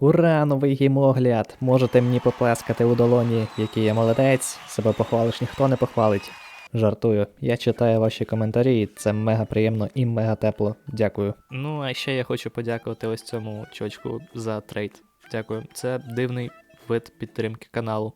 Ура, новий геймогляд! Можете мені поплескати у долоні, який я молодець, себе похвалиш, ніхто не похвалить. Жартую, я читаю ваші коментарі, і це мега приємно і мега тепло. Дякую. Ну, а ще я хочу подякувати ось цьому чочку за трейд. Дякую. Це дивний вид підтримки каналу.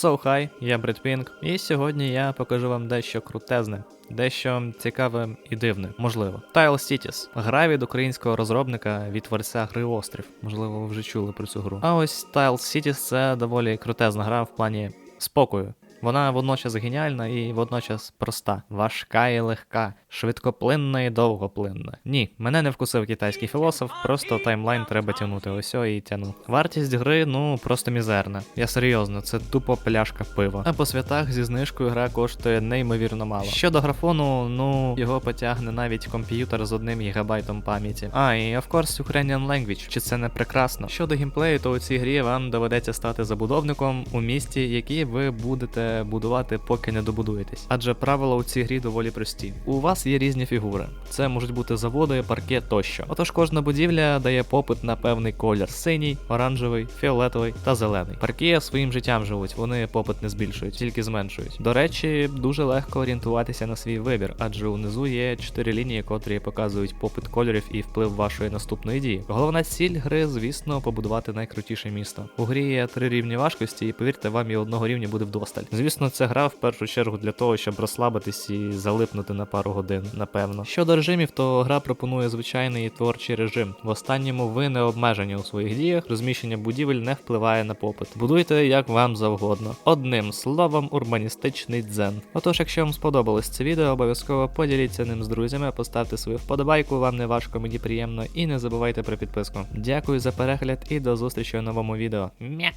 So hi, я Бред Пінк, і сьогодні я покажу вам дещо крутезне, дещо цікаве і дивне, можливо. Tile Cities. Гра від українського розробника від творця гри Острів. Можливо, ви вже чули про цю гру. А ось Tile Cities це доволі крутезна гра в плані спокою. Вона водночас геніальна і водночас проста, важка і легка, швидкоплинна і довгоплинна. Ні, мене не вкусив китайський філософ, просто таймлайн треба тягнути ось і тяну. Вартість гри, ну просто мізерна. Я серйозно, це тупо пляшка пива. А по святах зі знижкою гра коштує неймовірно мало. Щодо графону, ну його потягне навіть комп'ютер з одним гігабайтом пам'яті. А, і of course Ukrainian language. Чи це не прекрасно? Щодо геймплею, то у цій грі вам доведеться стати забудовником у місті, який ви будете будувати, поки не добудуєтесь. Адже правила у цій грі доволі прості. У вас є різні фігури. Це можуть бути заводи, паркет тощо. Отож, кожна будівля дає попит на певний колір: синій, оранжевий, фіолетовий та зелений. Парки своїм життям живуть, вони попит не збільшують, тільки зменшують. До речі, дуже легко орієнтуватися на свій вибір, адже унизу є чотири лінії, котрі показують попит кольорів і вплив вашої наступної дії. Головна ціль гри, звісно, побудувати найкрутіше місто. У грі є три рівні важкості, і повірте, вам і одного рівня буде вдосталь. Звісно, це гра в першу чергу для того, щоб розслабитись і залипнути на пару годин, напевно. Щодо режимів, то гра пропонує звичайний і творчий режим. В останньому ви не обмежені у своїх діях, розміщення будівель не впливає на попит. Будуйте як вам завгодно. Одним словом, урбаністичний дзен. Отож, якщо вам сподобалось це відео, обов'язково поділіться ним з друзями, поставте свою вподобайку, вам не важко, мені приємно, і не забувайте про підписку. Дякую за перегляд і до зустрічі у новому відео. Мя!